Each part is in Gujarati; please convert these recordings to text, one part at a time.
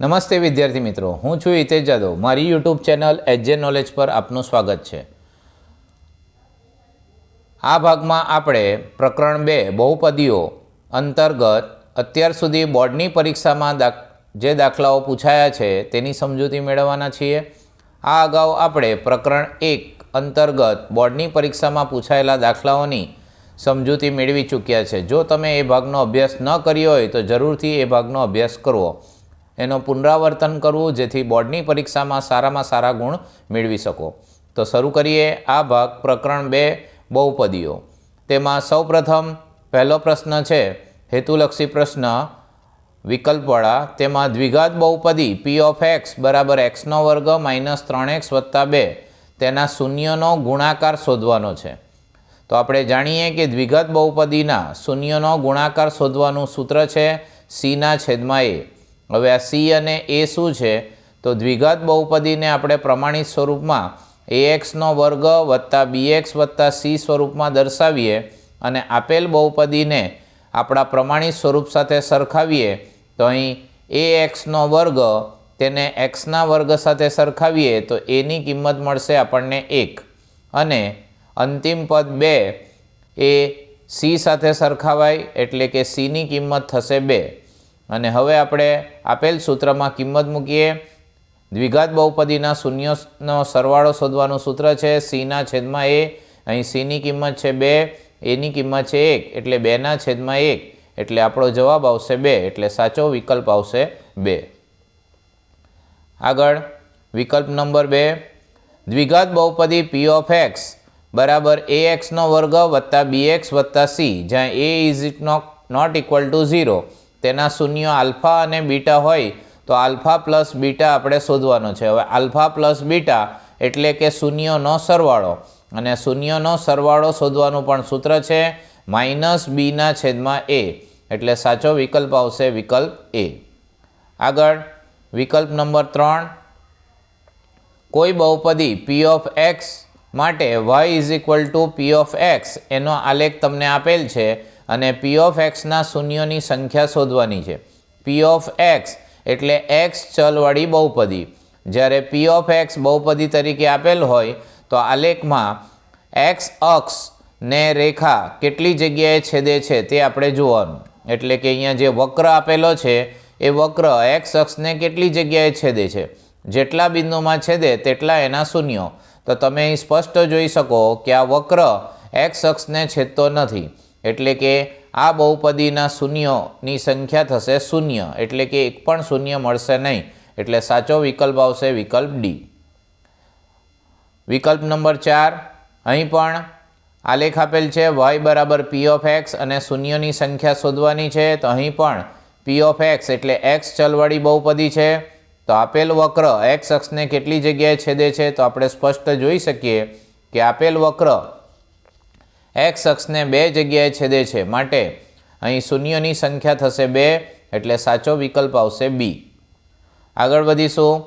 નમસ્તે વિદ્યાર્થી મિત્રો, હું છું હિતેશ જાદવ. મારી યુટ્યુબ ચેનલ એજે નોલેજ પર આપનું સ્વાગત છે. આ ભાગમાં આપણે પ્રકરણ બે, બહુપદીઓ, અંતર્ગત અત્યાર સુધી બોર્ડની પરીક્ષામાં જે દાખલાઓ પૂછાયા છે તેની સમજૂતી મેળવવાના છીએ. આ અગાઉ આપણે પ્રકરણ એક, અંતર્ગત બોર્ડની પરીક્ષામાં પૂછાયેલા દાખલાઓની સમજૂતી મેળવી ચૂક્યા છે. જો તમે એ ભાગનો અભ્યાસ ન કર્યો હોય તો જરૂરથી એ ભાગનો અભ્યાસ કરવો. એનો પુનરાવર્તન કરવું જેથી બોર્ડની પરીક્ષામાં સારામાં સારા ગુણ મેળવી શકો. તો શરૂ કરીએ આ ભાગ પ્રકરણ બે, બહુપદીઓ. તેમાં સૌપ્રથમ પહેલો પ્રશ્ન છે, હેતુલક્ષી પ્રશ્ન, વિકલ્પવાળા. તેમાં દ્વિઘાત બહુપદી પી ઓફ એક્સ બરાબર એક્સનો વર્ગ માઇનસ ત્રણ એક્સ વત્તા બે. તેના શૂન્યનો ગુણાકાર શોધવાનો છે. તો આપણે જાણીએ કે દ્વિઘાત બહુપદીના શૂન્યનો ગુણાકાર શોધવાનું સૂત્ર છે સીના છેદમાં એ હવે આ સી અને એ શું છે? તો દ્વિઘાત બહુપદીને આપણે પ્રમાણિત સ્વરૂપમાં એ એક્સનો વર્ગ વત્તા બી એક્સ વત્તા સી સ્વરૂપમાં દર્શાવીએ અને આપેલ બહુપદીને આપણા પ્રમાણિત સ્વરૂપ સાથે સરખાવીએ, તો અહીં એ એક્સનો વર્ગ તેને એક્સના વર્ગ સાથે સરખાવીએ, તો એની કિંમત મળશે આપણને એક. અને અંતિમ પદ બે એ સી સાથે સરખાવાય એટલે કે સીની કિંમત થશે બે. અને હવે આપણે આપેલ સૂત્રમાં કિંમત મૂકીએ. દ્વિઘાત બહુપદીના શૂન્યનો સરવાળો શોધવાનું સૂત્ર છે. સીના છેદમાં એ. અહીં સીની કિંમત છે બે, એની કિંમત છે એક, એટલે બેના છેદમાં એક, એટલે આપણો જવાબ આવશે બે, એટલે સાચો વિકલ્પ આવશે બે. આગળ, વિકલ્પ નંબર બે. દ્વિઘાત બહુપદી પી ઓફ એક્સ બરાબર એ એક્સનો વર્ગ વત્તા બી એક્સ વત્તા સી જ્યાં a is it not equal to zero તેના શૂન્ય આલ્ફા અને બીટા હોય તો આલ્ફા પ્લસ બીટા આપણે શોધવાનો છે. હવે આલ્ફા પ્લસ બીટા એટલે કે શૂન્યનો સરવાળો. અને શૂન્યનો સરવાળો શોધવાનું પણ સૂત્ર છે માઇનસ બીના છેદમાં એ. એટલે સાચો વિકલ્પ આવશે વિકલ્પ એ. આગળ વિકલ્પ નંબર ત્રણ. કોઈ બહુપદી પી ઓફ એક્સ માટે Y is equal to P of X એનો આલેખ તમને આપેલ છે. અને પી ઓફ એક્સના શૂન્યોની સંખ્યા શોધવાની છે. પી ઓફ એક્સ એટલે એક્સ ચલવાળી બહુપદી. જ્યારે પી ઓફ એક્સ બહુપદી તરીકે આપેલ હોય, તો આલેખમાં એક્સ અક્ષ ને રેખા કેટલી જગ્યાએ છેદે છે તે આપણે જોવાનું. એટલે કે અહીંયા જે વક્ર આપેલો છે, એ વક્ર એક્સ અક્ષને કેટલી જગ્યાએ છેદે છે? જેટલા બિંદુમાં છેદે, તેટલા એના શૂન્યો. તો તમે અહીં સ્પષ્ટ જોઈ શકો કે આ વક્ર એક્સ અક્ષને છેદતો નથી. એટલે કે આ બહુપદીના શૂન્યોની સંખ્યા થશે શૂન્ય, એટલે કે એક પણ શૂન્ય મળશે નહીં. એટલે સાચો વિકલ્પ આવશે વિકલ્પ ડી. વિકલ્પ નંબર ચાર, અહીં પણ આલેખ આપેલ છે વાય બરાબર પી ઓફ એક્સ અને શૂન્યની સંખ્યા શોધવાની છે, તો અહીં પણ પી ઓફ એક્સ એટલે એક્સ ચલવાળી બહુપદી છે. તો આપેલ વક્ર એક્સ અક્ષને કેટલી જગ્યાએ છેદે છે, તો આપણે સ્પષ્ટ જોઈ શકીએ કે આપેલ વક્ર એક્સ અક્ષને બે જગ્યાએ છેદે છે. માટે અહીં શૂન્યની સંખ્યા થશે બે, એટલે સાચો વિકલ્પ આવશે બી આગળ વધીશું.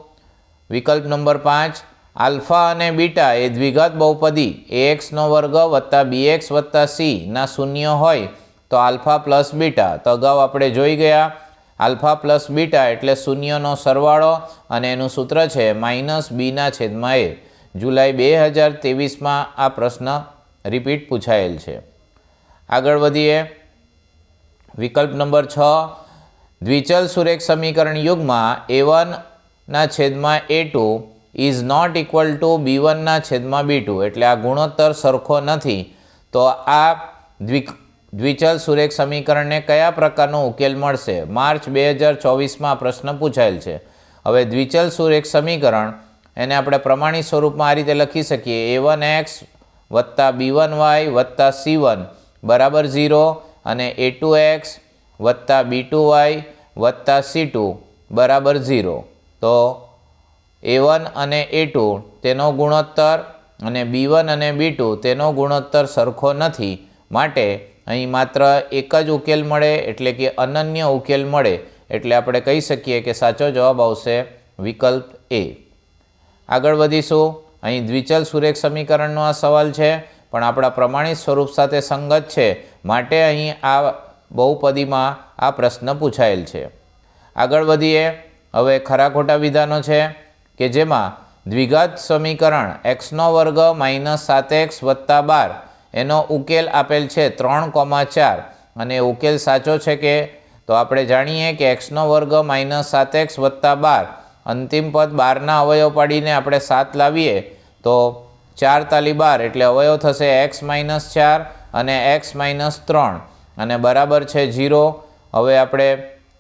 વિકલ્પ નંબર પાંચ, આલ્ફા અને બીટા એ દ્વિઘાત બહુપદી એ એક્સનો વર્ગ વત્તા બી એક્સ વત્તા સી ના શૂન્ય હોય તો આલ્ફા પ્લસ બીટા. તો અગાઉ આપણે જોઈ ગયા, આલ્ફા પ્લસ બીટા એટલે શૂન્યનો સરવાળો અને એનું સૂત્ર છે માઇનસ બીના છેદમાં એ જુલાઈ બે હજાર ત્રેવીસમાં આ પ્રશ્ન રિપીટ પૂછાયેલ છે. આગળ વધીએ. વિકલ્પ નંબર છ. દ્વિચલ સુરેખ સમીકરણ યુગમાં એ વનના છેદમાં a two is not equal to b વનના છેદમાં બી ટુ. એટલે આ ગુણોત્તર સરખો નથી. તો આ દ્વિ દ્વિચલ સુરેખ સમીકરણને કયા પ્રકારનો ઉકેલ મળશે? માર્ચ બે હજાર ચોવીસમાં પ્રશ્ન પૂછાયેલ છે. હવે દ્વિચલ સુરેખ સમીકરણ એને આપણે પ્રમાણિત સ્વરૂપમાં આ રીતે લખી શકીએ. એ વન એક્સ વત્તા બી વન વાય વત્તા સી વન બરાબર ઝીરો અને એ ટુ એક્સ વત્તા બી ટુ વાય વત્તા સી ટુ બરાબર ઝીરો તો એ વન અને એ ટુ તેનો ગુણોત્તર અને બી વન અને બી ટુ તેનો ગુણોત્તર સરખો નથી. માટે અહીં માત્ર એક જ ઉકેલ મળે, એટલે કે અનન્ય ઉકેલ મળે. એટલે આપણે કહી શકીએ કે સાચો જવાબ આવશે વિકલ્પ એ આગળ વધીશું. અહીં દ્વિચલ સુરેખ સમીકરણનો આ સવાલ છે, પણ આપણા પ્રમાણિત સ્વરૂપ સાથે સંગત છે. માટે અહીં આ બહુપદીમાં આ પ્રશ્ન પૂછાયેલ છે. આગળ વધીએ. હવે ખરા ખોટા વિધાનો છે કે જેમાં દ્વિઘાત સમીકરણ એક્સનો વર્ગ માઇનસ સાત એક્સ વત્તા બાર એનો ઉકેલ આપેલ છે ત્રણ કોમા ચાર. અને ઉકેલ સાચો છે કે? તો આપણે જાણીએ કે એક્સનો વર્ગ માઇનસ સાત એક્સ વત્તા બાર અંતિમ પદ બારના અવયવ પાડીને આપણે સાત લાવીએ, તો ચાર તાલી બાર એટલે અવયવ થશે એક્સ માઇનસ ચાર અને એક્સ માઇનસ ત્રણ. અને બરાબર છે ઝીરો. હવે આપણે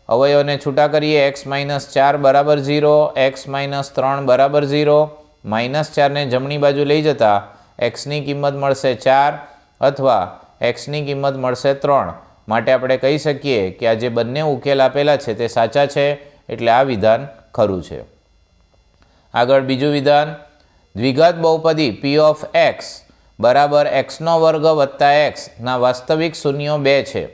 અવયવને છૂટા કરીએ, એક્સ માઇનસ ચાર બરાબર ઝીરો, એક્સ માઇનસ ત્રણ બરાબર ઝીરો. માઇનસ ચારને જમણી બાજુ લઈ જતા એક્સની કિંમત મળશે ચાર અથવા એક્સની કિંમત મળશે ત્રણ. માટે આપણે કહી શકીએ કે આ જે બંને ઉકેલ આપેલા છે તે સાચા છે, એટલે આ વિધાન ખરું છે. આગળ બીજું વિધાન, દ્વિઘાત બહુપદી પી ઓફ એક્સ બરાબર એક્સનો વર્ગ વત્તા એક્સના વાસ્તવિક શૂન્યો બે છે.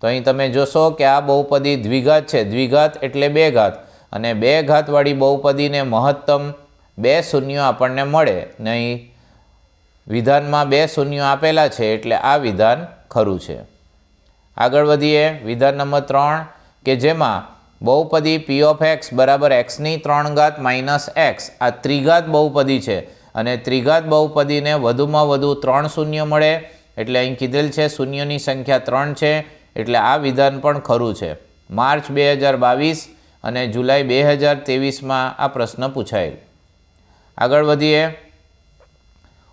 તો અહીં તમે જોશો કે આ બહુપદી દ્વિઘાત છે. દ્વિઘાત એટલે બે ઘાત. અને બે ઘાતવાળી બહુપદીને મહત્તમ બે શૂન્યો આપણને મળે. ને અહીં વિધાનમાં બે શૂન્યો આપેલા છે એટલે આ વિધાન ખરું છે. આગળ વધીએ. વિધાન નંબર ત્રણ કે જેમાં બહુપદી પી ઓફ એક્સ બરાબર એક્સની ત્રણ ઘાત માઇનસ એક્સ આ ત્રિઘાત બહુપદી છે. અને ત્રિઘાત બહુપદીને વધુમાં વધુ ત્રણ શૂન્ય મળે. એટલે અહીં કીધેલ છે શૂન્યની સંખ્યા ત્રણ છે. એટલે આ વિધાન પણ ખરું છે. માર્ચ બે હજાર બાવીસ અને જુલાઈ બે હજાર ત્રેવીસમાં આ પ્રશ્ન પૂછાયેલ. આગળ વધીએ.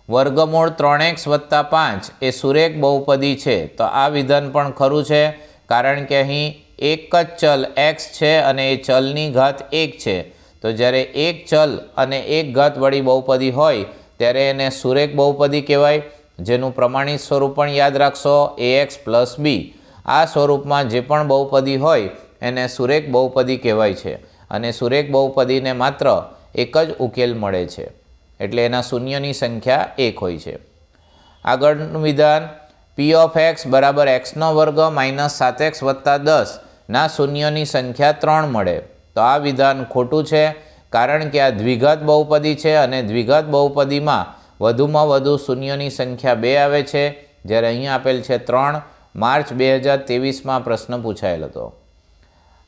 વર્ગમૂળ ત્રણ એક્સ વત્તા પાંચ એ સુરેખ બહુપદી છે. તો આ વિધાન પણ ખરું છે. કારણ કે અહીં એક જ ચલ એક્સ છે અને એ ચલની ઘાત એક છે. તો જ્યારે એક ચલ અને એક ઘાત વળી બહુપદી હોય, ત્યારે એને સુરેખ બહુપદી કહેવાય, જેનું પ્રમાણિત સ્વરૂપ પણ યાદ રાખશો એ એક્સ પ્લસ બી આ સ્વરૂપમાં જે પણ બહુપદી હોય, એને સુરેખ બહુપદી કહેવાય છે. અને સુરેખ બહુપદીને માત્ર એક જ ઉકેલ મળે છે, એટલે એના શૂન્યની સંખ્યા એક હોય છે. આગળનું વિધાન પી ઓફ એક્સ બરાબર એક્સનો વર્ગ માઇનસ સાત એક્સ વત્તા દસ. ના શૂન્યોની સંખ્યા ત્રણ મળે. તો આ વિધાન ખોટું છે, કારણ કે આ દ્વિઘાત બહુપદી છે અને દ્વિઘાત બહુપદીમાં વધુમાં વધુ શૂન્યોની સંખ્યા બે આવે છે. જ્યારે અહીં આપેલ છે ત્રણ, માર્ચ બે હજાર ત્રેવીસમાં પ્રશ્ન પૂછાયેલ હતો.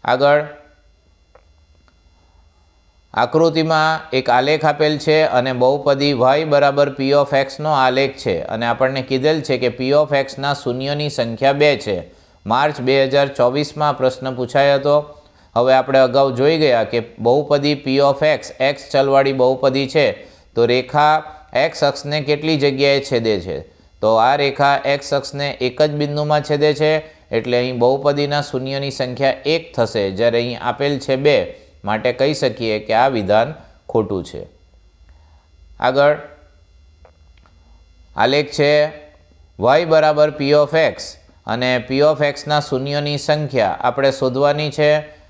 આગળ, આકૃતિમાં એક આલેખ આપેલ છે અને બહુપદી વાય બરાબર પી ઓફ એક્સનો આલેખ છે. અને આપણને કીધેલ છે કે પી ઓફ એક્સના શૂન્યની સંખ્યા બે છે. માર્ચ બે હજાર ચોવીસમાં પ્રશ્ન પૂછાયો હતો. હવે આપણે અગાઉ જોઈ ગયા કે બહુપદી પી ઓફ એક્સ એક્સ ચલવાળી બહુપદી છે. તો રેખા એક્સ અક્ષને કેટલી જગ્યાએ છેદે છે? તો આ રેખા એક્સ અક્ષને એક જ બિંદુમાં છેદે છે. એટલે અહીં બહુપદીના શૂન્યની સંખ્યા એક થશે. જ્યારે અહીં આપેલ છે બે. માટે કહી શકીએ કે આ વિધાન ખોટું છે. આગળ. આલેખ છે વાય બરાબર પી ઓફ એક્સ અને પી ઓફ એક્સના શૂન્યોની સંખ્યા આપણે શોધવાની છે.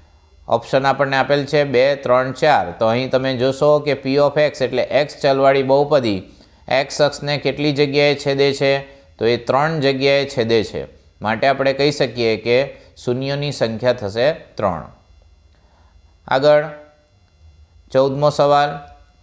ઓપ્શન આપણને આપેલ છે બે, ત્રણ, ચાર. તો અહીં તમે જોશો કે પી ઓફ એક્સ એટલે એક્સ ચલવાળી બહુપદી. એક્સ અક્ષને કેટલી જગ્યાએ છેદે છે? તો એ ત્રણ જગ્યાએ છેદે છે. માટે આપણે કહી શકીએ કે શૂન્યોની સંખ્યા થશે ત્રણ. આગળ, ચૌદમો સવાલ.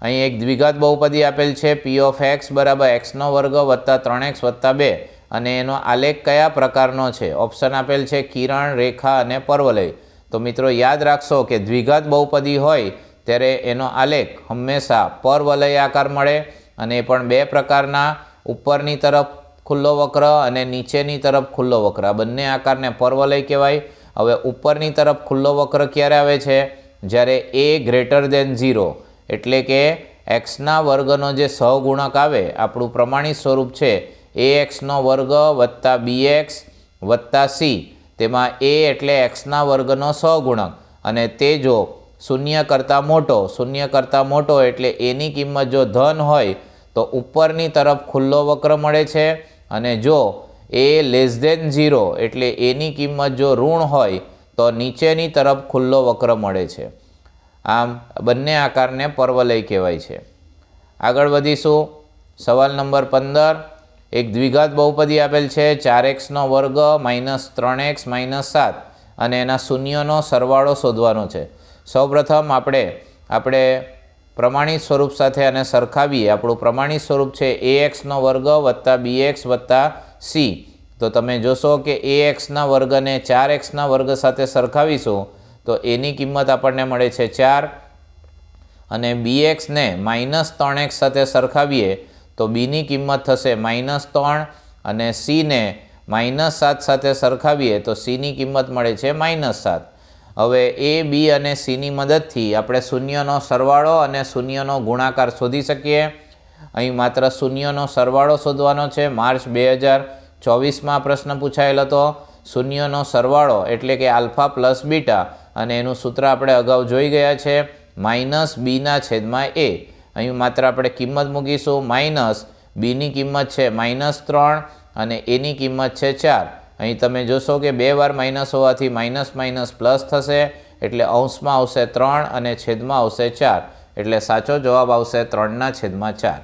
અહીં એક દ્વિઘાત બહુપદી આપેલ છે પી ઓફ એક્સ બરાબર એક્સનો વર્ગ વત્તા ત્રણ એક્સ વત્તા બે. અને એનો આલેખ કયા પ્રકારનો છે? ઓપ્શન આપેલ છે કિરણ, રેખા અને પર્વલય. તો મિત્રો, યાદ રાખશો કે દ્વિઘાત બહુપદી હોય ત્યારે એનો આલેખ હંમેશા પરવલય આકાર મળે અને એ પણ બે પ્રકારના. ઉપરની તરફ ખુલ્લો વક્ર અને નીચેની તરફ ખુલ્લો વક્ર. આ બંને આકારને પરવલય કહેવાય. હવે ઉપરની તરફ ખુલ્લો વક્ર ક્યારે આવે છે? જ્યારે એ ગ્રેટર દેન ઝીરો એટલે કે એક્સના વર્ગનો જે સહગુણક આવે, આપણું પ્રમાણિત સ્વરૂપ છે એ એક્સનો વર્ગ વત્તા બી એક્સ વત્તા સી તેમાં એ એટલે એક્સના વર્ગનો સહગુણક અને તે જો શૂન્ય કરતાં મોટો, શૂન્ય કરતાં મોટો એટલે એની કિંમત જો ધન હોય, તો ઉપરની તરફ ખુલ્લો વક્ર મળે છે. અને જો એ લેસ દેન ઝીરો એટલે એની કિંમત જો ઋણ હોય, તો નીચેની તરફ ખુલ્લો વક્ર મળે છે. આમ બંને આકારને પર્વલય કહેવાય છે. આગળ વધીશું. સવાલ નંબર પંદર. એક દ્વિઘાત બહુપદી આપેલ છે, ચાર એક્સનો વર્ગ માઇનસ ત્રણ એક્સ માઇનસ સાત, અને એના શૂન્યનો સરવાળો શોધવાનો છે. સૌપ્રથમ આપણે આપણે પ્રમાણિત સ્વરૂપ સાથે આને સરખાવીએ. આપણું પ્રમાણિત સ્વરૂપ છે એ એક્સનો વર્ગ વત્તા બી એક્સ વત્તા સી. તો તમે જોશો કે એ એક્સના વર્ગને ચાર એક્સના વર્ગ સાથે સરખાવીશું, તો એની કિંમત આપણને મળે છે ચાર. અને બી એક્સને માઇનસ ત્રણ એક્સ સાથે સરખાવીએ તો બીની કિંમત થશે માઇનસ ત્રણ અને સીને માઇનસ સાત સાથે સરખાવીએ તો સીની કિંમત મળે છે માઇનસ સાત. હવે એ બી અને સીની મદદથી આપણે શૂન્યનો સરવાળો અને શૂન્યનો ગુણાકાર શોધી શકીએ. અહીં માત્ર શૂન્યનો સરવાળો શોધવાનો છે. માર્ચ બે હજાર ચોવીસમાં પ્રશ્ન પૂછાયેલ હતો. શૂન્યનો સરવાળો એટલે કે આલ્ફા પ્લસ બીટા અને એનું સૂત્ર આપણે અગાઉ જોઈ ગયા છે. માઇનસ બીના છેદમાં એ અહીં માત્ર આપણે કિંમત મૂકીશું, માઇનસ બીની કિંમત છે માઇનસ ત્રણ અને એની કિંમત છે ચાર. અહીં તમે જોશો કે બે વાર માઇનસ હોવાથી માઇનસ માઇનસ પ્લસ થશે, એટલે અંશમાં આવશે ત્રણ અને છેદમાં આવશે ચાર. એટલે સાચો જવાબ આવશે ત્રણના છેદમાં ચાર.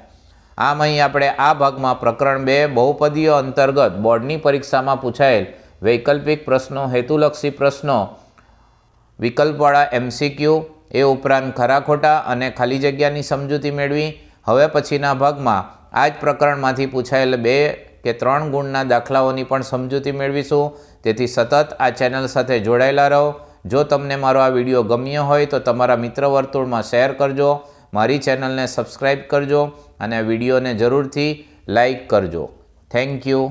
આમ અહીં આપણે આ ભાગમાં પ્રકરણ બે, બહુપદીય અંતર્ગત બોર્ડની પરીક્ષામાં પૂછાયેલ વૈકલ્પિક પ્રશ્નો, હેતુલક્ષી પ્રશ્નો, વિકલ્પવાળા એમસીક્યુ એ ઉપરાંત ખરા ખોટા અને ખાલી જગ્યાની સમજૂતી મેળવી. હવે પછીના ભાગમાં આ જ પ્રકરણમાંથી પૂછાયેલ બે કે ત્રણ ગુણના દાખલાઓની પણ સમજૂતી મેળવીશું. તેથી સતત આ ચેનલ સાથે જોડાયેલા રહો. જો તમને મારો આ વીડિયો ગમ્યો હોય તો તમારા મિત્ર વર્તુળમાં શેર કરજો. મારી ચેનલને સબસ્ક્રાઈબ કરજો અને વિડીયોને જરૂરથી લાઈક કરજો. Thank you.